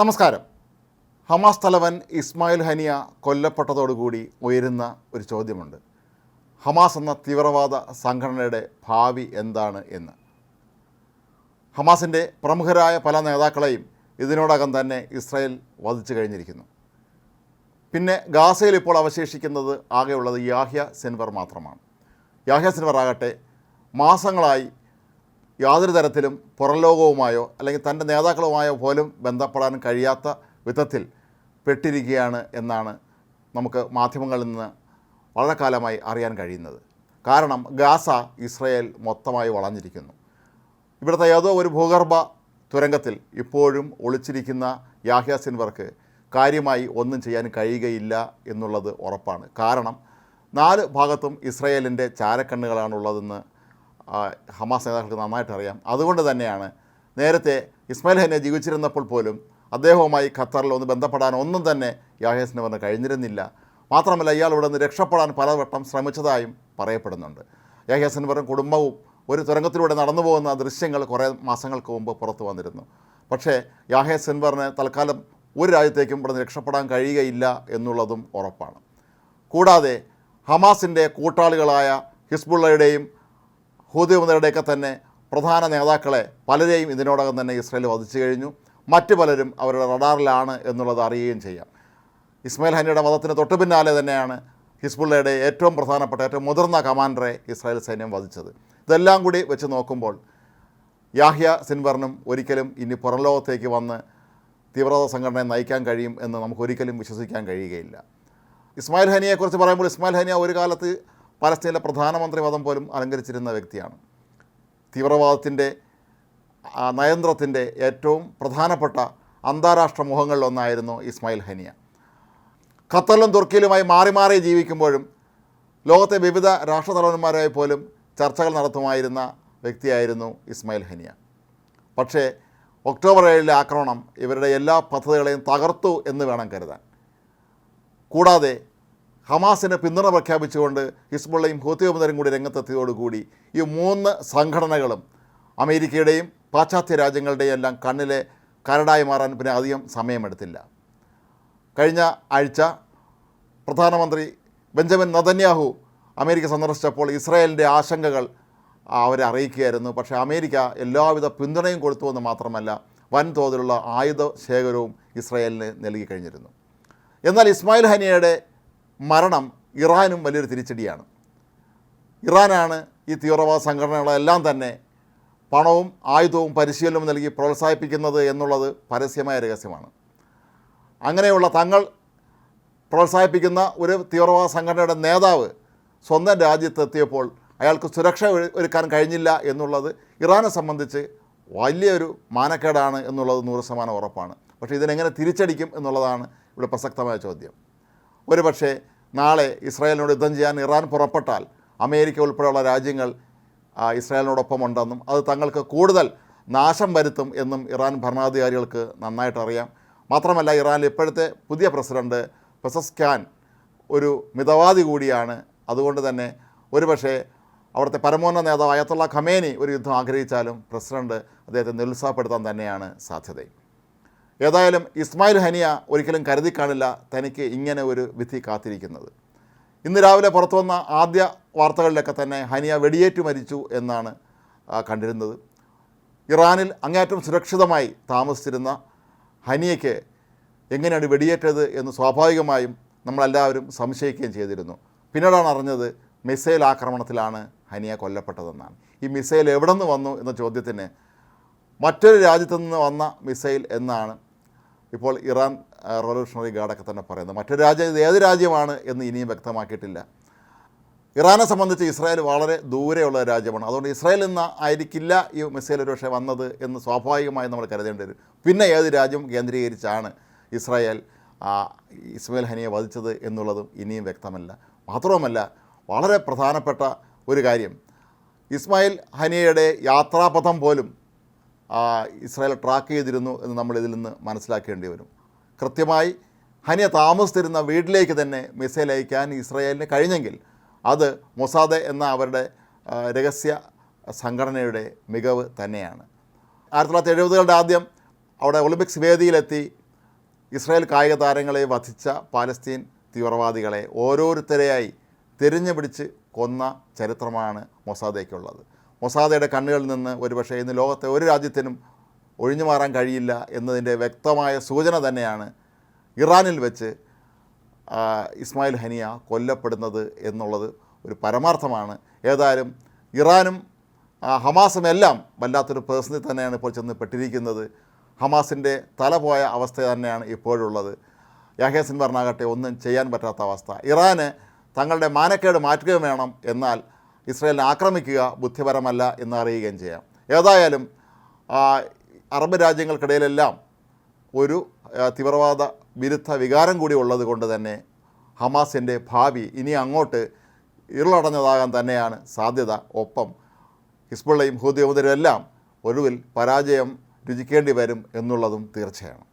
നമസ്കാരം. ഹമാസ് തലവൻ ഇസ്മായിൽ ഹനിയ കൊല്ലപ്പെട്ടതോടുകൂടി ഉയരുന്ന ഒരു ചോദ്യമുണ്ട്. ഹമാസ് എന്ന തീവ്രവാദ സംഘടനയുടെ ഭാവി എന്താണ് എന്ന്? ഹമാസിന്റെ പ്രമുഖരായ പല നേതാക്കളെയും ഇതിനോടകം തന്നെ ഇസ്രായേൽ വധിച്ചു കഴിഞ്ഞിരിക്കുന്നു. പിന്നെ ഗാസയിൽ ഇപ്പോൾ അവശേഷിക്കുന്നത് ആകെയുള്ളത് യാഹ്യ സെൻവർ മാത്രമാണ്. യാഹ്യ സെൻവർ ആകട്ടെ മാസങ്ങളായി യാതൊരു തരത്തിലും പുറംലോകവുമായോ അല്ലെങ്കിൽ തന്റെ നേതാക്കളുമായോ പോലും ബന്ധപ്പെടാൻ കഴിയാത്ത വിധത്തിൽ പെട്ടിരിക്കുകയാണ് എന്നാണ് നമുക്ക് മാധ്യമങ്ങളിൽ നിന്ന് വളരെ കാലമായി അറിയാൻ കഴിയുന്നത്. കാരണം ഗാസ ഇസ്രയേൽ മൊത്തമായി വളഞ്ഞിരിക്കുന്നു. ഇവിടുത്തെ ഏതോ ഒരു ഭൂഗർഭ തുരങ്കത്തിൽ ഇപ്പോഴും ഒളിച്ചിരിക്കുന്ന യാഹ്യ സിൻവർക്ക് കാര്യമായി ഒന്നും ചെയ്യാൻ കഴിയുകയില്ല എന്നുള്ളത് ഉറപ്പാണ്. കാരണം നാല് ഭാഗത്തും ഇസ്രയേലിന്റെ ചാരക്കണ്ണുകളാണുള്ളതെന്ന് ഹമാസ് നേതാക്കൾക്ക് നന്നായിട്ട് അറിയാം. അതുകൊണ്ട് തന്നെയാണ് നേരത്തെ ഇസ്മായിൽ ഹനിയ ജീവിച്ചിരുന്നപ്പോൾ പോലും അദ്ദേഹവുമായി ഖത്തറിൽ ഒന്ന് ബന്ധപ്പെടാൻ ഒന്നും തന്നെ യാഹേസിന് വന്ന് കഴിഞ്ഞിരുന്നില്ല. മാത്രമല്ല ഇയാൾ ഇവിടെ നിന്ന് രക്ഷപ്പെടാൻ പലവട്ടം ശ്രമിച്ചതായും പറയപ്പെടുന്നുണ്ട്. യാഹേസിന് പറഞ്ഞ കുടുംബവും ഒരു തുരങ്കത്തിലൂടെ നടന്നു പോകുന്ന ദൃശ്യങ്ങൾ കുറേ മാസങ്ങൾക്ക് മുമ്പ് പുറത്തു വന്നിരുന്നു. പക്ഷേ യാഹേ സിൻവറിന് തൽക്കാലം ഒരു രാജ്യത്തേക്കും ഇവിടെ രക്ഷപ്പെടാൻ കഴിയുകയില്ല എന്നുള്ളതും ഉറപ്പാണ്. കൂടാതെ ഹമാസിന്റെ കൂട്ടാളികളായ ഹിസ്ബുള്ളയുടെയും ഹൂദിമുതരുടെയൊക്കെ തന്നെ പ്രധാന നേതാക്കളെ പലരെയും ഇതിനോടകം തന്നെ ഇസ്രയേൽ വധിച്ചു കഴിഞ്ഞു. മറ്റു പലരും അവരുടെ റഡാറിലാണ് എന്നുള്ളത് അറിയുകയും ചെയ്യാം. ഇസ്മായിൽ ഹനിയുടെ വധത്തിന് തൊട്ടു പിന്നാലെ തന്നെയാണ് ഹിസ്ബുള്ളയുടെ ഏറ്റവും പ്രധാനപ്പെട്ട ഏറ്റവും മുതിർന്ന കമാൻഡറെ ഇസ്രായേൽ സൈന്യം വധിച്ചത്. ഇതെല്ലാം കൂടി വെച്ച് നോക്കുമ്പോൾ യാഹ്യ സിൻവറിനും ഒരിക്കലും ഇനി പുറംലോകത്തേക്ക് വന്ന് തീവ്രവാദ സംഘടനയെ നയിക്കാൻ കഴിയും എന്ന് നമുക്ക് ഒരിക്കലും വിശ്വസിക്കാൻ കഴിയുകയില്ല. ഇസ്മായിൽ ഹനിയെക്കുറിച്ച് പറയുമ്പോൾ ഇസ്മായിൽ ഹനിയ ഒരു കാലത്ത് പലസ്തീനിലെ പ്രധാനമന്ത്രി പദം പോലും അലങ്കരിച്ചിരുന്ന വ്യക്തിയാണ്. തീവ്രവാദത്തിന്റെ നയന്ത്രത്തിന്റെ ഏറ്റവും പ്രധാനപ്പെട്ട അന്താരാഷ്ട്ര മുഖങ്ങളിലൊന്നായിരുന്നു ഇസ്മായിൽ ഹനിയ. ഖത്തറിലും തുർക്കിയിലുമായി മാറി മാറി ജീവിക്കുമ്പോഴും ലോകത്തെ വിവിധ രാഷ്ട്രതലവന്മാരായി പോലും ചർച്ചകൾ നടത്തുമായിരുന്ന വ്യക്തിയായിരുന്നു ഇസ്മായിൽ ഹനിയ. പക്ഷേ ഒക്ടോബർ ഏഴിലെ ആക്രമണം ഇവരുടെ എല്ലാ പദ്ധതികളെയും തകർത്തു എന്ന് വേണം കരുതാൻ. കൂടാതെ ഹമാസിന് പിന്തുണ പ്രഖ്യാപിച്ചുകൊണ്ട് ഹിസ്ബുള്ളയും ഹൂത്തിയുമുതരും കൂടി രംഗത്തെത്തിയതോടുകൂടി ഈ മൂന്ന് സംഘടനകളും അമേരിക്കയുടെയും പാശ്ചാത്യ രാജ്യങ്ങളുടെയും എല്ലാം കണ്ണിലെ കരടായി മാറാൻ പിന്നെ അധികം സമയമെടുത്തില്ല. കഴിഞ്ഞ ആഴ്ച പ്രധാനമന്ത്രി ബെഞ്ചമിൻ നതന്യാഹു അമേരിക്ക സന്ദർശിച്ചപ്പോൾ ഇസ്രായേലിന്റെ ആശങ്കകൾ അവരെ അറിയിക്കുകയായിരുന്നു. പക്ഷേ അമേരിക്ക എല്ലാവിധ പിന്തുണയും കൊടുത്തുവെന്ന് മാത്രമല്ല വൻതോതിലുള്ള ആയുധ ശേഖരവും ഇസ്രായേലിന് നൽകി കഴിഞ്ഞിരുന്നു. എന്നാൽ ഇസ്മായിൽ ഹനിയയുടെ മരണം ഇറാനും വലിയൊരു തിരിച്ചടിയാണ്. ഇറാനാണ് ഈ തീവ്രവാദ സംഘടനകളെല്ലാം തന്നെ പണവും ആയുധവും പരിശീലനവും നൽകി പ്രോത്സാഹിപ്പിക്കുന്നത് എന്നുള്ളത് പരസ്യമായ രഹസ്യമാണ്. അങ്ങനെയുള്ള തങ്ങൾ പ്രോത്സാഹിപ്പിക്കുന്ന ഒരു തീവ്രവാദ സംഘടനയുടെ നേതാവ് സ്വന്തം രാജ്യത്തെത്തിയപ്പോൾ അയാൾക്ക് സുരക്ഷ ഒരു- ഒരുക്കാൻ കഴിഞ്ഞില്ല എന്നുള്ളത് ഇറാനെ സംബന്ധിച്ച് വലിയൊരു മാനക്കേടാണ് എന്നുള്ളത് നൂറ് ശതമാനം ഉറപ്പാണ്. പക്ഷേ ഇതിനെങ്ങനെ തിരിച്ചടിക്കും എന്നുള്ളതാണ് ഇവിടെ പ്രസക്തമായ ചോദ്യം. ഒരു പക്ഷേ നാളെ ഇസ്രായേലിനോട് യുദ്ധം ചെയ്യാൻ ഇറാൻ പുറപ്പെട്ടാൽ അമേരിക്ക ഉൾപ്പെടെയുള്ള രാജ്യങ്ങൾ ആ, ഇസ്രായേലിനോടൊപ്പം ഉണ്ടെന്നും അത് തങ്ങൾക്ക് കൂടുതൽ നാശം വരുത്തും എന്നും ഇറാൻ ഭരണാധികാരികൾക്ക് നന്നായിട്ട് അറിയാം. മാത്രമല്ല ഇറാനിൽ ഇപ്പോഴത്തെ പുതിയ പ്രസിഡന്റ് ഖാൻ ഒരു മിതവാദി കൂടിയാണ്. അതുകൊണ്ട് തന്നെ ഒരുപക്ഷെ അവിടുത്തെ പരമോന്നത നേതാവ് അയത്തുള്ള ഖമേനി ഒരു യുദ്ധം ആഗ്രഹിച്ചാലും പ്രസിഡന്റ് അദ്ദേഹത്തെ നിരുത്സാഹപ്പെടുത്താൻ തന്നെയാണ് സാധ്യത ഏതായാലും ഇസ്മായിൽ ഹനിയ ഒരിക്കലും കരുതി കാണില്ല തനിക്ക് ഇങ്ങനെ ഒരു വിധി കാത്തിരിക്കുന്നത്. ഇന്ന് രാവിലെ പുറത്തു വന്ന ആദ്യ വാർത്തകളിലൊക്കെ തന്നെ ഹനിയ വെടിയേറ്റ് മരിച്ചു എന്നാണ് കണ്ടിരുന്നത്. ഇറാനിൽ അങ്ങേയറ്റം സുരക്ഷിതമായി താമസിച്ചിരുന്ന ഹനിയയ്ക്ക് എങ്ങനെയാണ് വെടിയേറ്റത് എന്ന് സ്വാഭാവികമായും നമ്മളെല്ലാവരും സംശയിക്കുകയും ചെയ്തിരുന്നു. പിന്നീടാണ് അറിഞ്ഞത് മിസൈൽ ആക്രമണത്തിലാണ് ഹനിയ കൊല്ലപ്പെട്ടതെന്നാണ്. ഈ മിസൈൽ എവിടെ നിന്ന് വന്നു എന്ന ചോദ്യത്തിന് മറ്റൊരു രാജ്യത്തു നിന്ന് വന്ന മിസൈൽ എന്നാണ് ഇപ്പോൾ ഇറാൻ റവല്യൂഷണറി ഗാർഡൊക്കെ തന്നെ പറയുന്നത് മറ്റൊരു രാജ്യം ഏത് രാജ്യമാണ് എന്ന് ഇനിയും വ്യക്തമാക്കിയിട്ടില്ല. ഇറാനെ സംബന്ധിച്ച് ഇസ്രായേൽ വളരെ ദൂരെയുള്ള രാജ്യമാണ്. അതുകൊണ്ട് ഇസ്രായേൽ നിന്ന് ആയിരിക്കില്ല ഈ മിസൈൽ ഒരുപക്ഷെ വന്നത് എന്ന് സ്വാഭാവികമായി നമ്മൾ കരുതേണ്ടി വരും. പിന്നെ ഏത് രാജ്യം കേന്ദ്രീകരിച്ചാണ് ഇസ്രായേൽ ഇസ്മയിൽ ഹനിയെ വധിച്ചത് എന്നുള്ളതും ഇനിയും വ്യക്തമല്ല. മാത്രവുമല്ല വളരെ പ്രധാനപ്പെട്ട ഒരു കാര്യം. ഇസ്മായിൽ ഹനിയയുടെ യാത്രാപഥം പോലും ഇസ്രായേൽ ട്രാക്ക് ചെയ്തിരുന്നു എന്ന് നമ്മൾ ഇതിൽ നിന്ന് മനസ്സിലാക്കേണ്ടി വരും. കൃത്യമായി ഹനിയ താമസിച്ചിരുന്ന വീട്ടിലേക്ക് തന്നെ മിസൈൽ അയക്കാൻ ഇസ്രായേലിന് കഴിഞ്ഞെങ്കിൽ അത് മൊസാദ് എന്ന അവരുടെ രഹസ്യ സംഘടനയുടെ മികവ് തന്നെയാണ്. ആയിരത്തി തൊള്ളായിരത്തി എഴുപതുകളുടെ ആദ്യം അവിടെ ഒളിമ്പിക്സ് വേദിയിലെത്തി ഇസ്രായേൽ കായിക താരങ്ങളെ വധിച്ച പാലസ്തീൻ തീവ്രവാദികളെ ഓരോരുത്തരെയായി തിരിഞ്ഞു പിടിച്ച് കൊന്ന ചരിത്രമാണ് മൊസാദയ്ക്കുള്ളത് മൊസാദയുടെ കണ്ണുകളിൽ നിന്ന് ഒരുപക്ഷേ ഇന്ന് ലോകത്തെ ഒരു രാജ്യത്തിനും ഒഴിഞ്ഞു മാറാൻ കഴിയില്ല എന്നതിന്റെ വ്യക്തമായ സൂചന തന്നെയാണ് ഇറാനിൽ വെച്ച് ഇസ്മായിൽ ഹനിയ കൊല്ലപ്പെടുന്നത് എന്നുള്ളത് ഒരു പരമാർത്ഥമാണ്. ഏതായാലും ഇറാനും ഹമാസും എല്ലാം വല്ലാത്തൊരു പ്രതിസന്ധി തന്നെയാണ് ഇപ്പോൾ ചെന്ന് പെട്ടിരിക്കുന്നത് ഹമാസിന്റെ തല പോയ അവസ്ഥ തന്നെയാണ് ഇപ്പോഴുള്ളത്. യാഹ്യ സിൻവറിനാകട്ടെ ഒന്നും ചെയ്യാൻ പറ്റാത്ത അവസ്ഥ. ഇറാന് തങ്ങളുടെ മാനക്കേട് മാറ്റുകയും വേണം എന്നാൽ ഇസ്രായേലിനെ ആക്രമിക്കുക ബുദ്ധിപരമല്ല എന്ന് അറിയുകയും ചെയ്യാം. ഏതായാലും അറബ് രാജ്യങ്ങൾക്കിടയിലെല്ലാം ഒരു തീവ്രവാദ വിരുദ്ധ വികാരം കൂടി ഉള്ളത് കൊണ്ട് തന്നെ ഹമാസിന്റെ ഭാവി ഇനി അങ്ങോട്ട് ഇരുളടഞ്ഞതാകാൻ തന്നെയാണ് സാധ്യത. ഒപ്പം ഹിസ്ബുള്ളയും ഹൂദിയമുദരും എല്ലാം ഒടുവിൽ പരാജയം രുചിക്കേണ്ടി വരും എന്നുള്ളതും തീർച്ചയാണ്.